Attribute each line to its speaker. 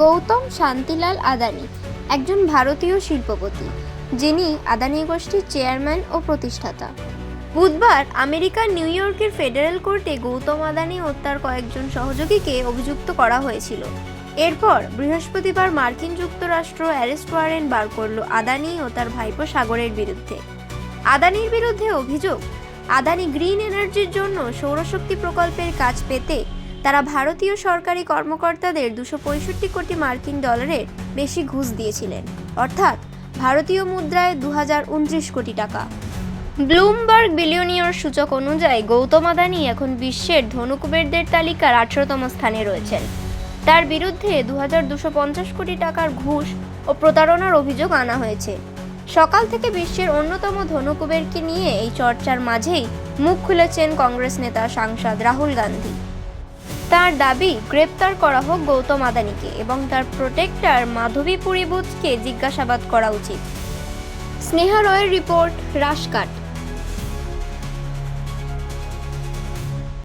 Speaker 1: গৌতম শান্তিলাল আদানি, একজন ভারতীয় শিল্পপতি, যিনি আদানি গোষ্ঠীর চেয়ারম্যান ও প্রতিষ্ঠাতা। বুধবার আমেরিকার নিউ ইয়র্কের ফেডারেল কোর্টে গৌতম আদানি ও তার কয়েকজন সহযোগীকে অভিযুক্ত করা হয়েছিল। এরপর বৃহস্পতিবার মার্কিন যুক্তরাষ্ট্র অ্যারেস্ট ওয়ারেন্ট বার করল আদানি ও তার ভাইপো সাগরের বিরুদ্ধে। আদানির বিরুদ্ধে অভিযোগ, আদানি গ্রিন এনার্জির জন্য সৌরশক্তি প্রকল্পের কাজ পেতে তারা ভারতীয় সরকারি কর্মকর্তাদের দুশো পঁয়ষট্টি কোটি মার্কিন ডলারের বেশি ঘুষ দিয়েছিলেন। অর্থাৎ ভারতীয় মুদ্রায় দু হাজার উনত্রিশ কোটি টাকা। ব্লুমবার্গ বিলিয়নিয়র সূচক অনুযায়ী গৌতম আদানি এখন বিশ্বের ধনুকুবেরদের তালিকার আঠারোতম স্থানে রয়েছেন। তার বিরুদ্ধে দু কোটি টাকার ঘুষ ও প্রতারণার অভিযোগ আনা হয়েছে। সকাল থেকে বিশ্বের অন্যতম ধনুকুবেরকে নিয়ে এই চর্চার মাঝেই মুখ খুলেছেন কংগ্রেস নেতা সাংসদ রাহুল গান্ধী। তার দাবি, গ্রেপ্তার করা হোক গৌতম আদানিকে এবং তার প্রোটেক্টর মাধবী পুরিবুজকে জিজ্ঞাসাবাদ করা উচিত। স্নেহা রয়ের রিপোর্ট রাশকাট